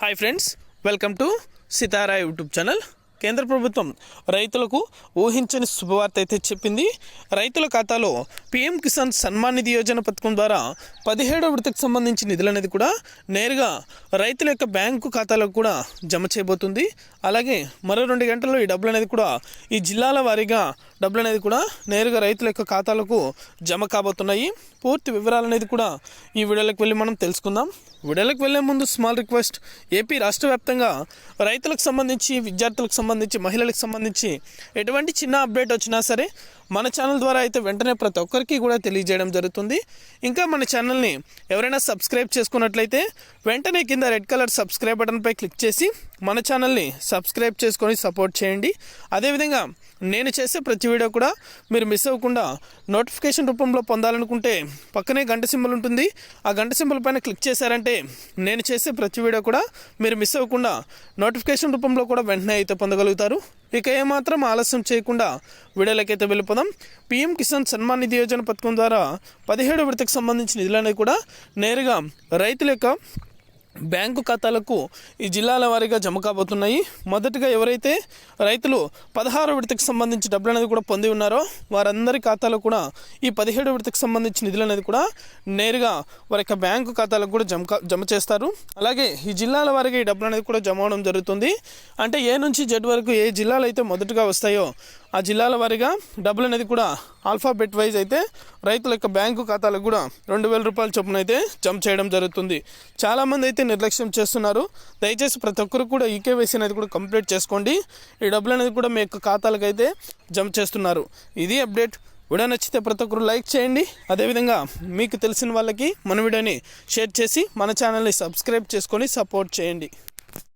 Hi friends welcome to Sitara YouTube channel. కేంద్ర ప్రభుత్వం రైతులకు ఊహించని శుభవార్త అయితే చెప్పింది. రైతుల ఖాతాలో పీఎం కిసాన్ సన్మాన్ నిధి యోజన పథకం ద్వారా పదిహేడవ విడతకు సంబంధించి నిధులు అనేది కూడా నేరుగా రైతుల యొక్క బ్యాంకు ఖాతాలకు కూడా జమ చేయబోతుంది. అలాగే మరో రెండు గంటల్లో ఈ డబ్బులు అనేది కూడా ఈ జిల్లాల వారీగా డబ్బులు అనేది కూడా నేరుగా రైతుల యొక్క ఖాతాలకు జమ కాబోతున్నాయి. పూర్తి వివరాలు అనేది కూడా ఈ వీడియోలకు వెళ్ళి మనం తెలుసుకుందాం. వీడియోలకు వెళ్ళే ముందు స్మాల్ రిక్వెస్ట్ ఏపీ రాష్ట్ర వ్యాప్తంగా రైతులకు సంబంధించి విద్యార్థులకు సంబంధించి మహిళలకు సంబంధించి ఎటువంటి చిన్న అప్డేట్ వచ్చినా సరే మన ఛానల్ ద్వారా అయితే వెంటనే ప్రతి ఒక్కరికి కూడా తెలియజేయడం జరుగుతుంది. ఇంకా మన ఛానల్ని ఎవరైనా సబ్స్క్రైబ్ చేసుకున్నట్లయితే వెంటనే కింద రెడ్ కలర్ సబ్స్క్రైబ్ బటన్పై క్లిక్ చేసి మన ఛానల్ని సబ్స్క్రైబ్ చేసుకొని సపోర్ట్ చేయండి. అదేవిధంగా నేను చేసే ప్రతి వీడియో కూడా మీరు మిస్ అవ్వకుండా నోటిఫికేషన్ రూపంలో పొందాలనుకుంటే పక్కనే గంట సింబల్ ఉంటుంది. ఆ గంట సింబల్ పైన క్లిక్ చేశారంటే నేను చేసే ప్రతి వీడియో కూడా మీరు మిస్ అవ్వకుండా నోటిఫికేషన్ రూపంలో కూడా వెంటనే అయితే పొందగలుగుతారు. ఇక ఏమాత్రం ఆలస్యం చేయకుండా వీడియోలకైతే వెళ్ళిపోదాం. పీఎం కిసాన్ సన్మాన్ నిధి యోజన పథకం ద్వారా పదిహేడు విడతకు సంబంధించిన నిధులనేవి కూడా నేరుగా రైతుల యొక్క బ్యాంకు ఖాతాలకు ఈ జిల్లాల వారీగా జమ కాబోతున్నాయి. మొదటగా ఎవరైతే రైతులు పదహారు విడతకు సంబంధించి డబ్బులు అనేది కూడా పొంది ఉన్నారో వారందరి ఖాతాలో కూడా ఈ పదిహేడు విడతకు సంబంధించిన నిధులు అనేది కూడా నేరుగా వారి యొక్క బ్యాంకు ఖాతాలకు కూడా జమ జమ చేస్తారు. అలాగే ఈ జిల్లాల వారిగా ఈ డబ్బులు అనేది కూడా జమ అవడం జరుగుతుంది. అంటే ఏ నుంచి జెడ్ వరకు ఏ జిల్లాలు అయితే మొదటగా వస్తాయో ఆ జిల్లాల వారీగా డబ్బులు అనేది కూడా ఆల్ఫాబెట్ వైజ్ అయితే రైతుల యొక్క బ్యాంకు ఖాతాలకు కూడా రెండు వేల రూపాయల చొప్పున అయితే జమ చేయడం జరుగుతుంది. చాలామంది అయితే నిర్లక్ష్యం చేస్తున్నారు. దయచేసి ప్రతి ఒక్కరు కూడా ఈకేవైసీ అనేది కూడా కంప్లీట్ చేసుకోండి. ఈ డబ్బులు అనేది కూడా మీ యొక్క ఖాతాలకు అయితే జమ చేస్తున్నారు. ఇది అప్డేట్ వీడియో నచ్చితే ప్రతి ఒక్కరు లైక్ చేయండి. అదేవిధంగా మీకు తెలిసిన వాళ్ళకి మన వీడియోని షేర్ చేసి మన ఛానల్ని సబ్స్క్రైబ్ చేసుకొని సపోర్ట్ చేయండి.